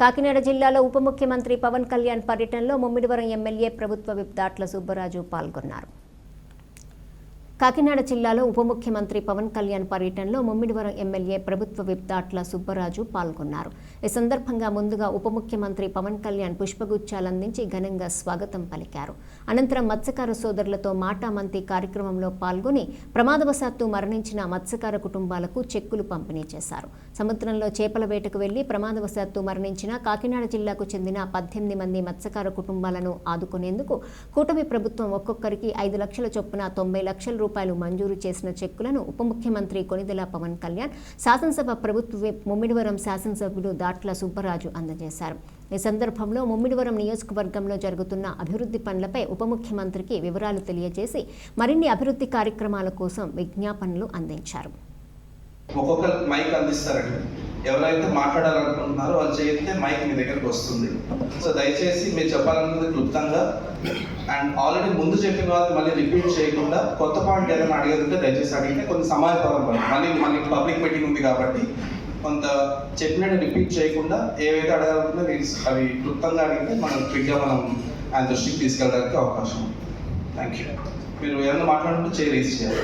కాకినాడ జిల్లాలో ఉప ముఖ్యమంత్రి పవన్ కళ్యాణ్ పర్యటనలో ముమ్మిడివరం ఎమ్మెల్యే ప్రభుత్వ విప్ దాట్ల సుబ్బరాజు పాల్గొన్నారు. కాకినాడ జిల్లాలో ఉప ముఖ్యమంత్రి పవన్ కళ్యాణ్ పర్యటనలో ముమ్మిడివరం ఎమ్మెల్యే ప్రభుత్వ విప్ దాట్ల సుబ్బరాజు పాల్గొన్నారు. ఈ సందర్భంగా ముందుగా ఉప ముఖ్యమంత్రి పవన్ కళ్యాణ్ పుష్పగుచ్చాలందించి ఘనంగా స్వాగతం పలికారు. అనంతరం మత్స్యకార సోదరులతో మాటామంతి కార్యక్రమంలో పాల్గొని ప్రమాదవశాత్తు మరణించిన మత్స్యకార కుటుంబాలకు చెక్కులు పంపిణీ చేశారు. సముద్రంలో చేపల వేటకు వెళ్ళి ప్రమాదవశాత్తు మరణించిన కాకినాడ జిల్లాకు చెందిన పద్దెనిమిది మంది మత్స్యకార కుటుంబాలను ఆదుకునేందుకు కూటమి ప్రభుత్వం ఒక్కొక్కరికి ఐదు లక్షల చొప్పున తొంభై లక్షల రూపాయలు మంజూరు చేసిన చెక్కులను ఉప ముఖ్యమంత్రి కొనిదెల పవన్ కళ్యాణ్ శాసనసభ ప్రభుత్వ ముమ్మిడివరం శాసనసభ్యులు దాట్ల సుబ్బరాజు అందజేశారు. ఈ సందర్భంలో ముమ్మిడివరం నియోజకవర్గంలో జరుగుతున్న అభివృద్ధి పనులపై ఉప ముఖ్యమంత్రికి వివరాలు తెలియజేసి మరిన్ని అభివృద్ధి కార్యక్రమాల కోసం విజ్ఞాపనలు అందించారు. ఒక్కొక్క మైక్ అందిస్తారండి. ఎవరైతే మాట్లాడాలనుకుంటున్నారో వాళ్ళు చేస్తే మైక్ మీ దగ్గరకు వస్తుంది. సో దయచేసి మీరు చెప్పాలనుకుంది క్లుప్తంగా. అండ్ ఆల్రెడీ ముందు చెప్పిన వాళ్ళు మళ్ళీ రిపీట్ చేయకుండా కొత్త పాయింట్ ఏదైనా అడిగేదంటే దయచేసి అడిగితే కొంచెం సమాయపరం మళ్ళీ మళ్ళీ పబ్లిక్ మీటింగ్ ఉంది కాబట్టి కొంత చెప్పినట్టు రిపీట్ చేయకుండా ఏవైతే అడగాలనుకుంటే మీరు అవి క్లుప్తంగా అడిగితే మనం క్విక్గా మనం ఆయన దృష్టికి తీసుకెళ్ళడానికి అవకాశం థ్యాంక్ యూ మీరు ఏమైనా మాట్లాడుకుంటే చేయి రేస్ చేయాలి.